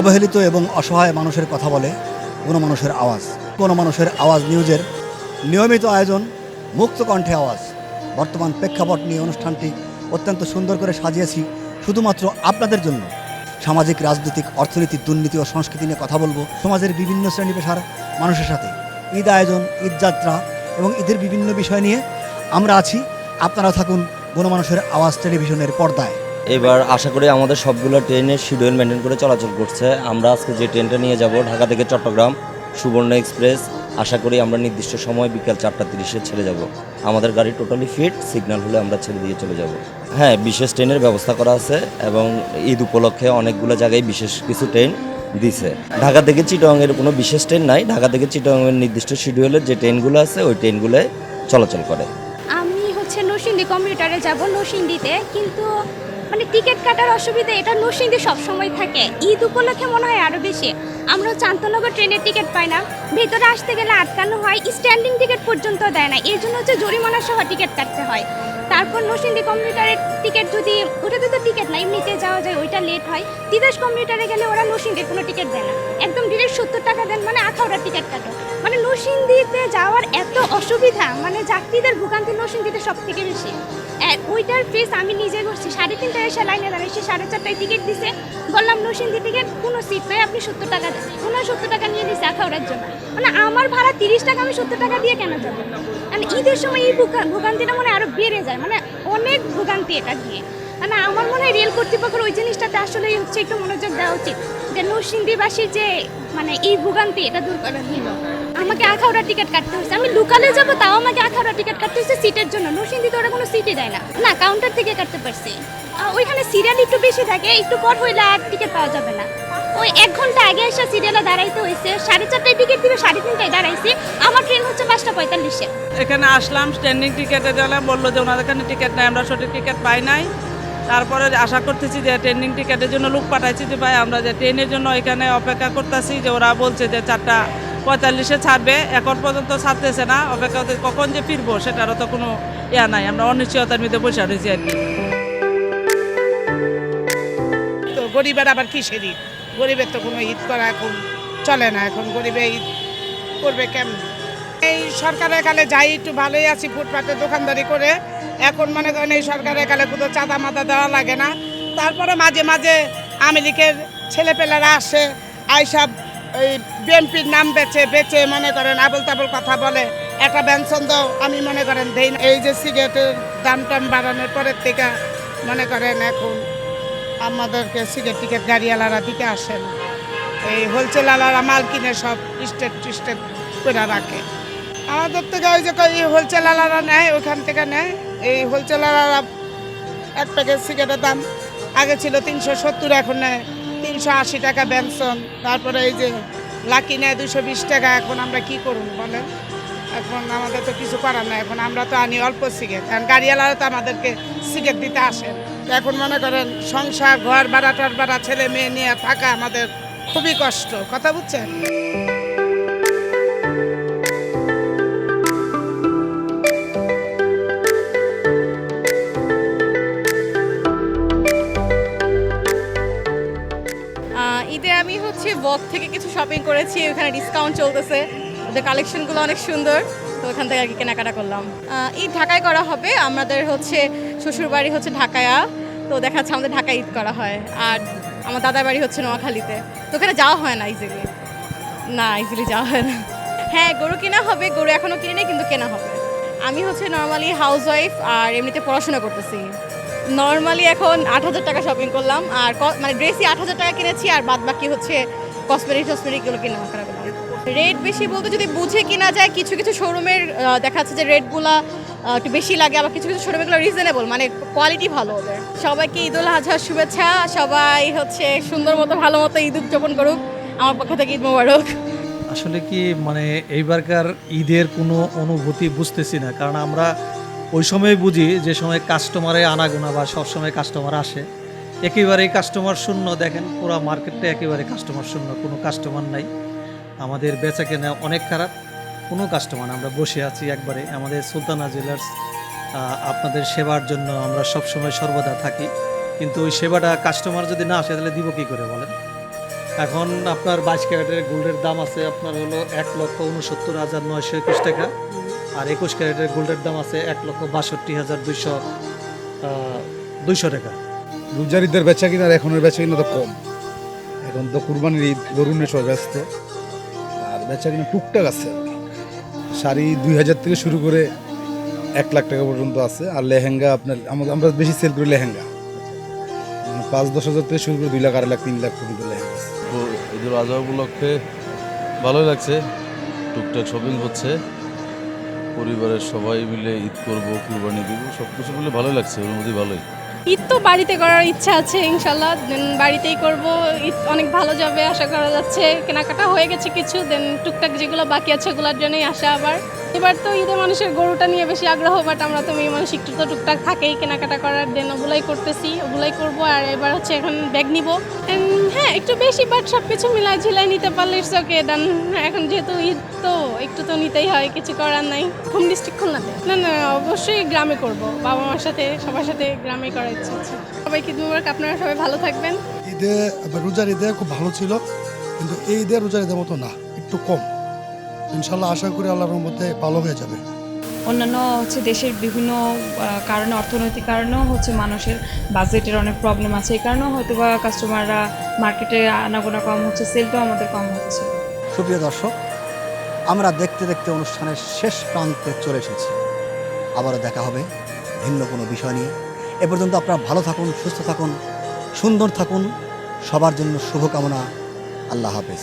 অবহেলিত এবং অসহায় মানুষের কথা বলে কোনো মানুষের আওয়াজ। কোনো মানুষের আওয়াজ নিউজের নিয়মিত আয়োজন, মুক্ত কণ্ঠে আওয়াজ। বর্তমান প্রেক্ষাপট নিয়ে অনুষ্ঠানটি অত্যন্ত সুন্দর করে সাজিয়েছি শুধুমাত্র আপনাদের জন্য। সামাজিক, রাজনৈতিক অর্থনৈতিক দুর্নীতি ও সংস্কৃতি নিয়ে কথা বলব সমাজের বিভিন্ন শ্রেণি পেশার মানুষের সাথে। ঈদ আয়োজন, ঈদ যাত্রা এবং ঈদের বিভিন্ন বিষয় নিয়ে আমরা আছি। আপনারা থাকুন গণমানুষের আওয়াজ টেলিভিশনের পর্দায়। এবার আশা করি আমাদের সবগুলো ট্রেনের শিডিউল মেনটেন করে চলাচল করছে। আমরা আজকে যে ট্রেনটা নিয়ে যাব, ঢাকা থেকে চট্টগ্রাম, সুবর্ণ এক্সপ্রেস, আশা করি আমরা নির্দিষ্ট সময় বিকাল চারটা তিরিশে ছেড়ে যাব। আমাদের গাড়ি টোটালি ফিট সিগন্যাল হলে আমরা ছেড়ে দিয়ে চলে যাব। হ্যাঁ বিশেষ ট্রেনের ব্যবস্থা করা আছে এবং ঈদ উপলক্ষে অনেকগুলো জায়গায় বিশেষ কিছু ট্রেন দিছে। ঢাকা থেকে চিটংয়ের কোনো বিশেষ ট্রেন নাই। ঢাকা থেকে চিটংয়ের নির্দিষ্ট শিডিউলের যে ট্রেনগুলো আছে, ওই ট্রেনগুলো চলাচল করে। আমি হচ্ছে কম্পিউটারে যাব কিন্তু মানে টিকিট কাটার অসুবিধা এটা নরসিংদী সবসময় থাকে। ঈদ উপলক্ষে মনে হয় আরও বেশি। আমরা চান্তনগর ট্রেনের টিকিট পাই না। ভেতরে আসতে গেলে আটকানো হয় স্ট্যান্ডিং টিকিট পর্যন্ত দেয় না। এর জন্য হচ্ছে জরিমানা সহ টিকিট কাটতে হয়। তারপর নরসিংদী কম্পিউটারের টিকিট যদি ওটাতে তো টিকিট না, এমনিতে যাওয়া যায়, ওইটা লেট হয়। তিতাস কম্পিউটারে গেলে ওরা নরসিংদীর কোনো টিকিট দেয় না। একদম ডিরেক্ট সত্তর টাকা দেন মানে আখাউড়ার টিকিট কাটো। মানে নরসিংদীতে যাওয়ার এত অসুবিধা মানে যাত্রীদের ভোগান্তি নরসিংদীতে সব থেকে বেশি। আর ওইটার ফিস আমি নিজে করছি। সাড়ে তিনটায় এসে লাইনে দাঁড়িয়েছি সাড়ে চারটায় টিকিট দিছে। বললাম, নরসিংদী টিকিট কোনো সিট নাই, আপনি সত্তর টাকা দেন। ওনার সত্তর টাকা নিয়ে দিচ্ছে আখাউড়ার জন্য। মানে আমার ভাড়া তিরিশ টাকা, আমি সত্তর টাকা দিয়ে কেন যাব? মানে ঈদের সময় এই ভোগা- ভোগান্তিটা মনে হয় আরও বেড়ে যায়। মানে অনেক ভোগান্তি এটা নিয়ে মানে আমার মনে হয় রেল কর্তৃপক্ষের ওই জিনিসটাতে আসলে হচ্ছে একটু মনোযোগ দেওয়া উচিত। যে নরসিংদীবাসীর যে মানে এই ভোগান্তি, এটা দূর করার জন্য। আমাকে আখাউড়া টিকিট কাটতে হচ্ছে আমি লোকালে যাব, তাও আমাকে আখাউড়া টিকিট কাটতে হচ্ছে সিটের জন্য। নরসিংদীতে ওরা কোনো সিটই দেয় না। না কাউন্টার থেকে কাটতে পারছি। ওইখানে সিরিয়াল একটু বেশি থাকে, একটু পর হইলে আর টিকিট পাওয়া যাবে না। ওই এক ঘণ্টা আগে এসে সিরিয়ালে দাঁড়াইতে হয়েছে। সাড়ে চারটায় টিকিট দিবে, সাড়ে তিনটায় দাঁড়াইছি। আমার ট্রেন হচ্ছে পাঁচটা পঁয়তাল্লিশে। এখানে আসলাম স্ট্যান্ডিং টিকেটে গেলাম, বলল যে ওনাদের এখানে টিকিট নাই, আমরা সঠিক টিকিট পাই নাই। তারপরে আশা করতেছি যে ট্রেন্ডিং টিকিটের জন্য লোক পাঠাইছি যে, ভাই, আমরা যে ট্রেনের জন্য এখানে অপেক্ষা করতেছি, যে ওরা বলছে যে চারটা পঁয়তাল্লিশে ছাড়বে, এখন পর্যন্ত ছাড়তেছে না। অপেক্ষা কখন যে ফিরবো সেটারও তো কোনো ইয়া নাই, আমরা অনিশ্চয়তার মধ্যে বসে রয়েছি আর কি। তো গরিবের আবার কিসের ঈদ? গরিবের তো কোনো ঈদ করা এখন চলে না, এখন গরিবে ঈদ করবে কেমন? এই সরকারের কালে যাই, একটু ভালোই আছি, ফুটপাতে দোকানদারি করে। এখন মনে করেন এই সরকারের কালে কোনো চাঁদা মাদা দেওয়া লাগে না। তারপরে মাঝে মাঝে আমেরিকের ছেলেপেলেরা আসে আইসব এই বিএনপির নাম বেচে বেচে মনে করেন আবল তাবল কথা বলে, একটা ব্যঞ্জন দাও, আমি মনে করেন দেই এই যে সিগারেটের দাম টাম বাড়ানোর পরের থেকে মনে করেন এখন আমাদেরকে সিগারেট টিকেট গাড়িওয়ালারা দিতে আসে না। এই হোলসেলাররা মাল কিনে সব স্টেট টিস্টেট করে রাখে। আমাদের থেকে ওই যে এই হোলসেলাররা নেয়, ওখান থেকে নেয়। এই হোলসেলাররা এক প্যাকেট সিগারেটের দাম আগে ছিল তিনশো সত্তর, এখন নেয় তিনশো আশি টাকা বেনসন তারপরে এই যে লাকি নেয় দুশো বিশ টাকা, এখন আমরা কি করুন বলেন? এখন আমাদের তো কিছু করার নাই, এখন আমরা তো আনি অল্প সিগারেট। কারণ গাড়িওয়ালারা তো আমাদেরকে সিগারেট দিতে আসেন এখন মনে করেন, সংসার, ঘর ভাড়া, টর ভাড়া, ছেলে মেয়ে নিয়ে থাকা আমাদের খুবই কষ্ট। কথা বুঝছেন? বক থেকে কিছু শপিং করেছি, ওখানে ডিসকাউন্ট চলতেছে। ওদের কালেকশনগুলো অনেক সুন্দর, তো ওখান থেকে আর কি কেনাকাটা করলাম। ঈদ ঢাকায় করা হবে, আমাদের হচ্ছে শ্বশুরবাড়ি হচ্ছে ঢাকায়া, তো দেখা যাচ্ছে আমাদের ঢাকায় ঈদ করা হয়। আর আমার দাদার বাড়ি হচ্ছে নোয়াখালীতে, তো ওখানে যাওয়া হয় না ইজিলি না ইজিলি যাওয়া হয় না। হ্যাঁ গরু কেনা হবে, গরু এখনও কিনে নেই, কিন্তু কেনা হবে। আমি হচ্ছে নর্মালি হাউস ওয়াইফ আর এমনিতে পড়াশোনা করতেছি। নর্মালি এখন আট হাজার টাকা শপিং করলাম, আর মানে ড্রেসই আট হাজার টাকা কিনেছি, আর বাদ বাকি হচ্ছে কসমেটিক টসমেটিকগুলো কেনাকাটা করলাম রেট বেশি বলতে যদি বুঝে কিনা যায়, কিছু কিছু শোরুমের দেখা যাচ্ছে যে রেটগুলো একটু বেশি লাগে, আবার কিছু কিছু শোরুমগুলো রিজনেবল মানে কোয়ালিটি ভালো ওদের। সবাইকে ঈদ উল আজহার শুভেচ্ছা, সবাই হচ্ছে সুন্দর মতো, ভালো মতো ঈদ উদযাপন করুক। আমার পক্ষ থেকে ঈদ মোবারক। আসলে কি মানে এইবারকার ঈদের কোনো অনুভূতি বুঝতেছি না, কারণ আমরা ওই সময় বুঝি যে সময় কাস্টমারে আনাগোনা বা সবসময় কাস্টমার আসে। একেবারেই কাস্টমার শূন্য। দেখেন, পুরো মার্কেটটা একেবারে কাস্টমার শূন্য। কোনো কাস্টমার নাই। আমাদের বেচা কেনা অনেক খারাপ। কোনো কাস্টমার। আমরা বসে আছি একবারে। আমাদের সুলতানা জুয়েলার্স আপনাদের সেবার জন্য আমরা সবসময় সর্বদা থাকি। কিন্তু ওই সেবাটা কাস্টমার যদি না আসে, তাহলে দিব কী করে বলেন? এখন আপনার বাইশ ক্যারেটের গোল্ডের দাম আছে আপনার হলো এক লক্ষ উনসত্তর হাজার নয়শো একুশ টাকা। আর একুশ ক্যারেটের গোল্ডের দাম আছে এক লক্ষ বাষট্টি হাজার দুইশো দুইশো টাকা। রোজার ঈদের বেচা কিনার এখনের বেচা কিনা তো কম। এখন তো কুরবানির ঈদ গরুনে সব ব্যস্ত। আর বেচা কিনা টুকটাক আছে। শাড়ি দুই হাজার থেকে শুরু করে এক লাখ টাকা পর্যন্ত আছে। আর লেহেঙ্গা আপনার আমাদের আমরা বেশি সেল করি লেহেঙ্গা। মানে পাঁচ, দশ হাজার থেকে শুরু করে দুই লাখ, আড়াই লাখ, তিন লাখ পর্যন্ত লেহেঙ্গা আছে। ঈদুল আজহা উপলক্ষে ভালোই লাগছে। টুকটাক শপিং হচ্ছে। পরিবারের সবাই মিলে ঈদ করব, কুরবানি দিব সব কিছু মিলে ভালোই লাগছে অনুমতি ভালোই। ঈদ তো বাড়িতে করার ইচ্ছা আছে, ইনশাল্লাহ। দেন বাড়িতেই করব। ঈদ অনেক ভালো যাবে, আশা করা যাচ্ছে। কেনাকাটা হয়ে গেছে কিছু দেন টুকটাক যেগুলো বাকি আছে ওগুলোর জন্যই আসা আবার। এবার তো ঈদে মানুষের গরুটা নিয়ে বেশি আগ্রহ বাট আমরা তো মেয়ে মানুষ একটু তো টুকটাক থাকেই কেনাকাটা করার দেন ওগুলাই করতেছি ওগুলাই করব আর এবার হচ্ছে এখন ব্যাগ নিব। হ্যাঁ একটু বেশি বাট সব কিছু মিলাই ঝিলাই নিতে পারলে ইটস ওকে দেন এখন যেহেতু ঈদ তো একটু তো নিতেই হয় কিছু করার নাই। হোম ডিস্ট্রিক্ট খুলনাতে? না না অবশ্যই গ্রামে করব বাবা মার সাথে সবার সাথে গ্রামে করার ইচ্ছে আছে। সবাই ঈদ মুবারক আপনারা সবাই ভালো থাকবেন। ঈদে রোজার ঈদে খুব ভালো ছিল কিন্তু এই ঈদে রোজার ঈদের মতো না একটু কম। ইনশাল্লাহ আশা করি আল্লাহর মধ্যে ভালো হয়ে যাবে। অন্যান্য হচ্ছে দেশের বিভিন্ন কারণে অর্থনৈতিক কারণেও হচ্ছে মানুষের বাজেটের অনেক প্রবলেম আছে। এই কারণেও হয়তো বা কাস্টমাররা মার্কেটে আনাগোনা কম হচ্ছে সেলটাও আমাদের কম হচ্ছে। সুপ্রিয় দর্শক আমরা দেখতে দেখতে অনুষ্ঠানের শেষ প্রান্তে চলে এসেছি। আবারও দেখা হবে ভিন্ন কোনো বিষয় নিয়ে। এ পর্যন্ত আপনারা ভালো থাকুন সুস্থ থাকুন সুন্দর থাকুন। সবার জন্য শুভকামনা। আল্লাহ হাফেজ।